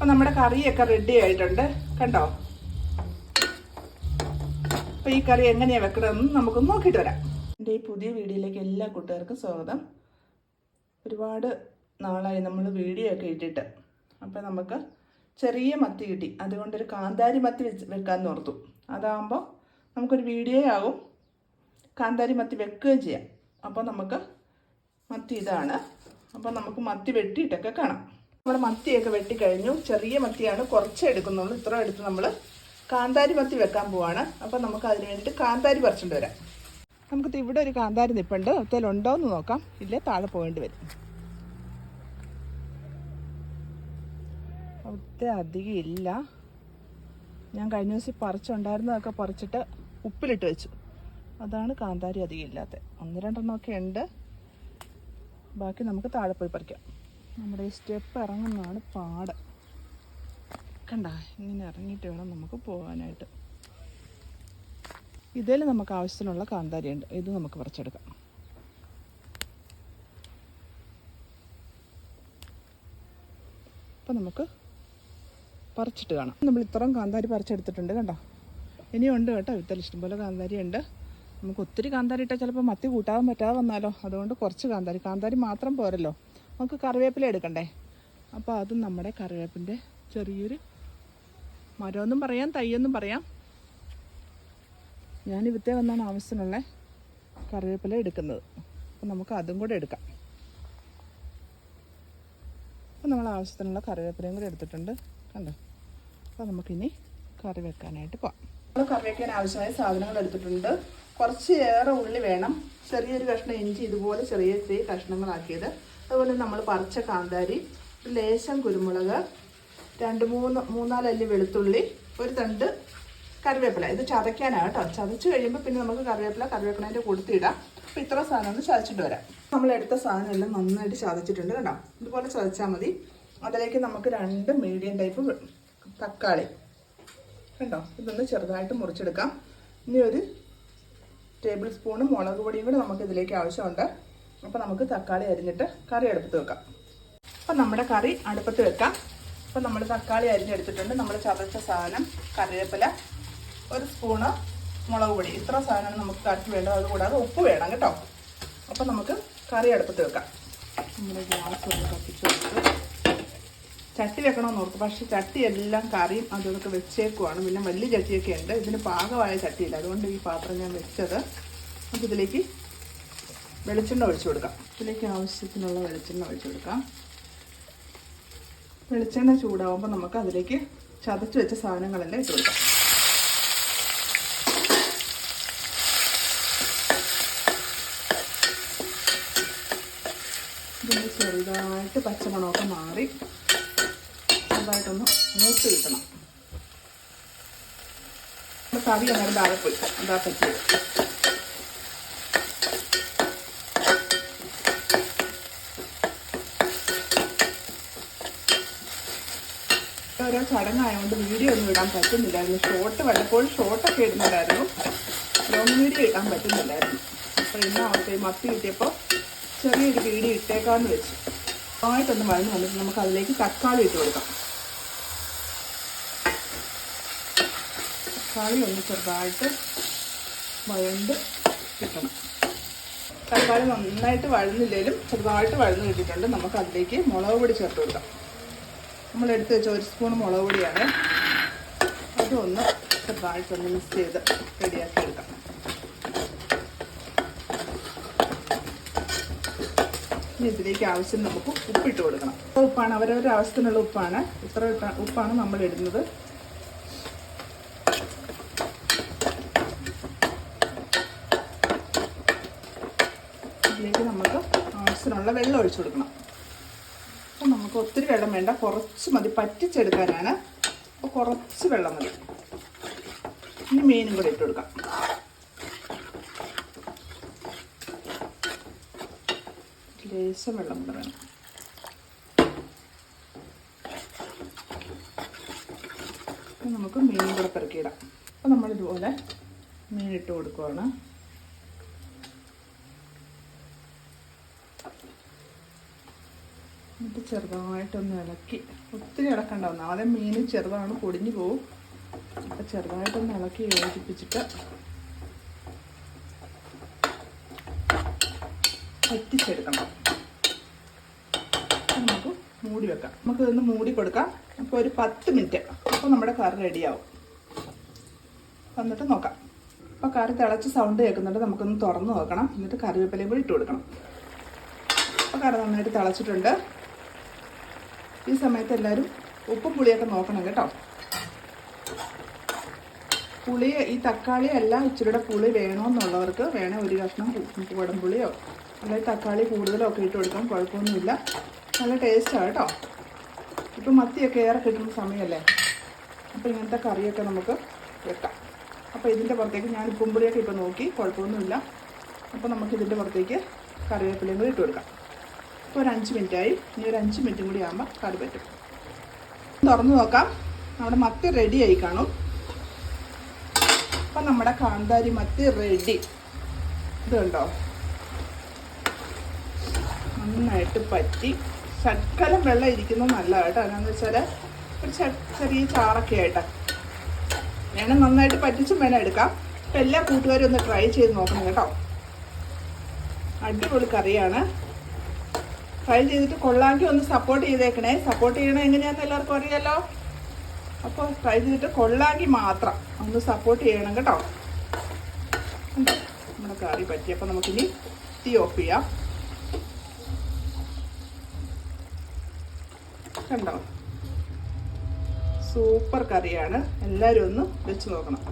അപ്പം നമ്മുടെ കറിയൊക്കെ റെഡി ആയിട്ടുണ്ട്. കണ്ടോ? അപ്പോൾ ഈ കറി എങ്ങനെയാണ് വെക്കണമെന്ന് നമുക്ക് നോക്കിയിട്ട് വരാം. എന്റെ ഈ പുതിയ വീഡിയോയിലേക്ക് എല്ലാ കൂട്ടുകാർക്കും സ്വാഗതം. ഒരുപാട് നാളായി നമ്മൾ വീഡിയോ ഒക്കെ ഇട്ടിട്ട്. അപ്പോൾ നമുക്ക് ചെറിയ മത്തി കിട്ടി. അതുകൊണ്ടൊരു കാന്താരി മത്തി വെച്ച് വെക്കാമെന്ന് ഓർത്തു. അതാകുമ്പോൾ നമുക്കൊരു വീഡിയോ ആകും കാന്താരി മത്തി വെക്കുകയും ചെയ്യാം. അപ്പോൾ നമുക്ക് മത്തി ഇതാണ്. അപ്പോൾ നമുക്ക് മത്തി വെട്ടിയിട്ടൊക്കെ കാണാം. നമ്മൾ മത്തിയൊക്കെ വെട്ടിക്കഴിഞ്ഞു. ചെറിയ മത്തിയാണ് കുറച്ച് എടുക്കുന്നുള്ളൂ. ഇത്രയും എടുത്ത് നമ്മൾ കാന്താരി മത്തി വെക്കാൻ പോവാണ്. അപ്പം നമുക്ക് അതിന് വേണ്ടിയിട്ട് കാന്താരി പറിച്ചുകൊണ്ട് വരാം. നമുക്കിത് ഇവിടെ ഒരു കാന്താരി നിപ്പുണ്ട്. ഒത്തേലുണ്ടോ എന്ന് നോക്കാം. ഇല്ലേ? താഴെ പോകേണ്ടി വരും. ഒത്തിരി അധികം ഇല്ല. ഞാൻ കഴിഞ്ഞ ദിവസം പറിച്ചുണ്ടായിരുന്നതൊക്കെ പറിച്ചിട്ട് ഉപ്പിലിട്ട് വെച്ചു. അതാണ് കാന്താരി അധികം ഇല്ലാത്തത് ഒന്ന് രണ്ടെണ്ണമൊക്കെ ഉണ്ട്. ബാക്കി നമുക്ക് താഴെ പോയി പറിക്കാം. നമ്മുടെ ഈ സ്റ്റെപ്പ് ഇറങ്ങുന്നതാണ് പാട്. കണ്ട ഇങ്ങനെ ഇറങ്ങിയിട്ട് വേണം നമുക്ക് പോകാനായിട്ട്. ഇതിൽ നമുക്ക് ആവശ്യത്തിനുള്ള കാന്താരി ഉണ്ട് ഇത് നമുക്ക് പറിച്ചെടുക്കാം. അപ്പം നമുക്ക് പറിച്ചിട്ട് കാണാം. നമ്മൾ ഇത്രയും കാന്താരി പറിച്ചെടുത്തിട്ടുണ്ട് കണ്ടോ? ഇനിയുണ്ട് കേട്ടോ വിത്തൽ ഇഷ്ടംപോലെ കാന്താരി ഉണ്ട് നമുക്ക് ഒത്തിരി കാന്താരി ഇട്ടാൽ ചിലപ്പോൾ മത്തി കൂട്ടാൻ പറ്റാതെ വന്നാലോ? അതുകൊണ്ട് കുറച്ച് കാന്താരി. കാന്താരി മാത്രം പോരല്ലോ. നമുക്ക് കറിവേപ്പില എടുക്കണ്ടേ? അപ്പോൾ അതും നമ്മുടെ കറിവേപ്പിന്റെ ചെറിയൊരു മരമൊന്നും പറയാം തൈയെന്നും പറയാം. ഞാൻ ഇവിടുത്തെ വന്നാണ് ആവശ്യമുള്ള കറിവേപ്പില എടുക്കുന്നത്. അപ്പം നമുക്ക് അതും കൂടെ എടുക്കാം. അപ്പം നമ്മൾ ആവശ്യത്തിനുള്ള കറിവേപ്പിലയും കൂടെ എടുത്തിട്ടുണ്ട്. കണ്ടോ? അപ്പോൾ നമുക്കിനി കറി വെക്കാനായിട്ട് പോവാം. നമ്മൾ കറി വെക്കാൻ ആവശ്യമായ സാധനങ്ങൾ എടുത്തിട്ടുണ്ട്. കുറച്ച് ഏറെ ഉള്ളി വേണം. ചെറിയൊരു കഷ്ണം ഇഞ്ചി ഇതുപോലെ ചെറിയ ചെറിയ കഷ്ണങ്ങളാക്കിയത്. അതുപോലെ നമ്മൾ പറിച്ച കാന്താരി ഒരു ലേശം കുരുമുളക് രണ്ട് മൂന്ന് മൂന്നാലല്ലി വെളുത്തുള്ളി ഒരു തണ്ട് കറിവേപ്പില. ഇത് ചതയ്ക്കാനാണ് കേട്ടോ. ചതച്ച് കഴിയുമ്പോൾ പിന്നെ നമുക്ക് കറിവേപ്പില കറിവേപ്പിലേന്റെ കൊടുത്തിടാം അപ്പോൾ ഇത്ര സാധനം ഒന്ന് ചതച്ചിട്ട് വരാം. നമ്മൾ എടുത്ത സാധനം എല്ലാം നന്നായിട്ട് ചതച്ചിട്ടുണ്ട് കേട്ടോ. ഇതുപോലെ ചതച്ചാൽ മതി. അതിലേക്ക് നമുക്ക് രണ്ട് മീഡിയം ടൈപ്പ് തക്കാളി കണ്ടോ? ഇതൊന്ന് ചെറുതായിട്ട് മുറിച്ചെടുക്കാം. ഇനി ഒരു ടേബിൾ സ്പൂണ് മുളക് പൊടിയും കൂടെ നമുക്ക് ഇതിലേക്ക് ആവശ്യമുണ്ട്. അപ്പോൾ നമുക്ക് തക്കാളി അരിഞ്ഞിട്ട് കറി അടുപ്പത്ത് വെക്കാം. അപ്പം നമ്മുടെ കറി അടുപ്പത്ത് വെക്കാം. അപ്പം നമ്മൾ തക്കാളി അരിഞ്ഞെടുത്തിട്ടുണ്ട്. നമ്മൾ ചതച്ച സാധനം കറിവേപ്പില ഒരു സ്പൂണ് മുളക് പൊടി. ഇത്ര സാധനം നമുക്ക് കറിക്ക് വേണ്ടത്. അതുകൂടാതെ ഉപ്പ് വേണം കേട്ടോ. അപ്പം നമുക്ക് കറി അടുപ്പത്ത് വെക്കാം. നമ്മുടെ ഗ്യാസ് ഒന്ന് കത്തിച്ച് ചട്ടി വെക്കണമെന്ന് ഓർക്കും പക്ഷേ ചട്ടി എല്ലാം കറിയും അതൊക്കെ വെച്ചേക്കുവാണ്. പിന്നെ വലിയ ചട്ടിയൊക്കെ ഉണ്ട്. ഇതിന് പാകമായ ചട്ടിയില്ല. അതുകൊണ്ട് ഈ പാത്രം ഞാൻ വെച്ചത്. അപ്പോൾ ഇതിലേക്ക് വെളിച്ചെണ്ണ ഒഴിച്ചു കൊടുക്കാം. ഇതിലേക്ക് ആവശ്യത്തിനുള്ള വെളിച്ചെണ്ണ ഒഴിച്ചു കൊടുക്കാം. വെളിച്ചെണ്ണ ചൂടാവുമ്പോൾ നമുക്ക് അതിലേക്ക് ചതച്ച് വെച്ച സാധനങ്ങളെല്ലാം ഇട്ട് കൊടുക്കാം. ഇതിന് ചെറുതായിട്ട് പച്ചമണമൊക്കെ മാറി ചെറുതായിട്ടൊന്ന് മൂത്ത് കിട്ടണം. കറി അങ്ങനെ താഴെ പോയി. അതാ പറ്റിയത്. ഓരോ ചടങ്ങായതുകൊണ്ട് വീഡിയോ ഒന്നും ഇടാൻ പറ്റുന്നില്ലായിരുന്നു. ഷോർട്ട് വല്ലപ്പോഴും ഷോർട്ടൊക്കെ ഇടുന്നുണ്ടായിരുന്നു. ലോങ് വീഡിയോ ഇടാൻ പറ്റുന്നില്ലായിരുന്നു. അപ്പോൾ ഇന്ന് അവർക്ക് മത്തി കിട്ടിയപ്പോൾ ചെറിയൊരു വീഡിയോ ഇട്ടേക്കാന്ന് വെച്ചു. ആയിട്ടൊന്ന് മരുന്ന് വന്നിട്ട് നമുക്ക് അതിലേക്ക് തക്കാളി ഇട്ട് കൊടുക്കാം. തക്കാളി ഒന്ന് ചെറുതായിട്ട് വഴണ്ട് കിട്ടണം. തക്കാളി നന്നായിട്ട് വഴന്നില്ലേലും ചെറുതായിട്ട് വഴന്ന് കിട്ടിയിട്ടുണ്ട്. നമുക്ക് അതിലേക്ക് മുളക് പൊടി ചേർത്ത് കൊടുക്കാം. നമ്മൾ എടുത്ത് വെച്ച ഒരു സ്പൂൺ മുളക് പൊടിയാണ്. അതൊന്ന് ചെറുതായിട്ടൊന്ന് മിക്സ് ചെയ്ത് റെഡിയാക്കി എടുക്കാം. ഇനി ഇതിലേക്ക് ആവശ്യം നമുക്ക് ഉപ്പിട്ട് കൊടുക്കണം. ഉപ്പാണ് അവരവരുടെ ആവശ്യത്തിനുള്ള ഉപ്പാണ്. ഇത്ര ഉപ്പാണ് നമ്മൾ ഇടുന്നത്. ഇതിലേക്ക് നമുക്ക് ആവശ്യത്തിനുള്ള വെള്ളം ഒഴിച്ചു കൊടുക്കണം. നമുക്ക് ഒത്തിരി വെള്ളം വേണ്ട. കുറച്ച് മതി. പറ്റിച്ചെടുക്കാനാണ്. അപ്പോൾ കുറച്ച് വെള്ളം മതി. ഇനി മീനും കൂടെ ഇട്ട് കൊടുക്കാം. ലേശം വെള്ളം കൂടെ വേണം. നമുക്ക് മീൻ കൂടെ പെറുക്കിയിടാം. അപ്പം നമ്മളിതുപോലെ മീൻ ഇട്ട് കൊടുക്കുവാണ്. എന്നിട്ട് ചെറുതായിട്ടൊന്ന് ഇളക്കി. ഒത്തിരി ഇളക്കണ്ട ഒന്നാമതെ മീൻ ചെറുതാണ് പൊടിഞ്ഞു പോവും. അപ്പം ചെറുതായിട്ടൊന്ന് ഇളക്കി യോജിപ്പിച്ചിട്ട് അപ്പോൾ നമുക്ക് മൂടി വെക്കാം. നമുക്ക് ഇതൊന്ന് മൂടി കൊടുക്കാം. അപ്പോൾ ഒരു പത്ത് മിനിറ്റ്. അപ്പോൾ നമ്മുടെ കറി റെഡിയാവും. വന്നിട്ട് നോക്കാം. അപ്പോൾ കറി തിളച്ച് സൗണ്ട് കേൾക്കുന്നുണ്ട്. നമുക്കൊന്ന് തുറന്ന് നോക്കണം. എന്നിട്ട് കറിവേപ്പിലയും കൂടി ഇട്ട് കൊടുക്കണം. അപ്പോൾ കറി നന്നായിട്ട് തിളച്ചിട്ടുണ്ട്. ഈ സമയത്ത് എല്ലാവരും ഉപ്പും പുളിയൊക്കെ നോക്കണം കേട്ടോ. പുളി ഈ തക്കാളി അല്ല ഇച്ചിരിയുടെ പുളി വേണമെന്നുള്ളവർക്ക് വേണേൽ ഒരു കഷ്ണം കുടംപുളിയോ അല്ലെങ്കിൽ തക്കാളി കൂടുതലോ ഒക്കെ ഇട്ട് കൊടുക്കാം കുഴപ്പമൊന്നുമില്ല. നല്ല ടേസ്റ്റാണ് കേട്ടോ. ഇപ്പം മത്തിയൊക്കെ ഏറെ കിട്ടുന്ന സമയമല്ലേ? അപ്പോൾ ഇങ്ങനത്തെ കറിയൊക്കെ നമുക്ക് വെക്കാം. അപ്പോൾ ഇതിന്റെ പുറത്തേക്ക് ഞാൻ ഉപ്പും പുളിയൊക്കെ ഇപ്പോൾ നോക്കി കുഴപ്പമൊന്നുമില്ല. അപ്പോൾ നമുക്ക് ഇതിന്റെ പുറത്തേക്ക് കറിവേപ്പിലയും കൂടി ഇട്ട് കൊടുക്കാം. ഇപ്പോൾ ഒരു അഞ്ച് മിനിറ്റായി. ഇനി ഒരു അഞ്ച് മിനിറ്റും കൂടി ആകുമ്പോൾ കറി പറ്റും. തുറന്നു നോക്കാം. നമ്മുടെ മത്തി റെഡി ആയി കാണും. അപ്പം നമ്മുടെ കാന്താരി മത്തി റെഡി ഇത് കണ്ടോ? നന്നായിട്ട് പറ്റി. ശക്കലം വെള്ളം ഇരിക്കുന്നത് നല്ലതാണ് കേട്ടോ എന്താണെന്ന് വെച്ചാൽ ഒരു ചെറിയ ചാറൊക്കെ ആയിട്ട്. വേണം നന്നായിട്ട് പറ്റിച്ചും വേണം എടുക്കാം. അപ്പം എല്ലാ കൂട്ടുകാരും ഒന്ന് ട്രൈ ചെയ്ത് നോക്കണം കേട്ടോ. അടിപൊളി കറിയാണ്. ട്രൈ ചെയ്തിട്ട് കൊള്ളാമെങ്കിൽ ഒന്ന് സപ്പോർട്ട് ചെയ്തേക്കണേ. സപ്പോർട്ട് ചെയ്യണേ എങ്ങനെയാണെന്ന് എല്ലാവർക്കും അറിയാലോ? അപ്പോൾ ട്രൈ ചെയ്തിട്ട് കൊള്ളാമെങ്കിൽ മാത്രം ഒന്ന് സപ്പോർട്ട് ചെയ്യണം കേട്ടോ. നമ്മുടെ കറി പറ്റി അപ്പം നമുക്കിനി തീ ഓഫ് ചെയ്യാം. കണ്ടോ? സൂപ്പർ കറിയാണ്. എല്ലാവരും ഒന്ന് വെച്ച് നോക്കണം.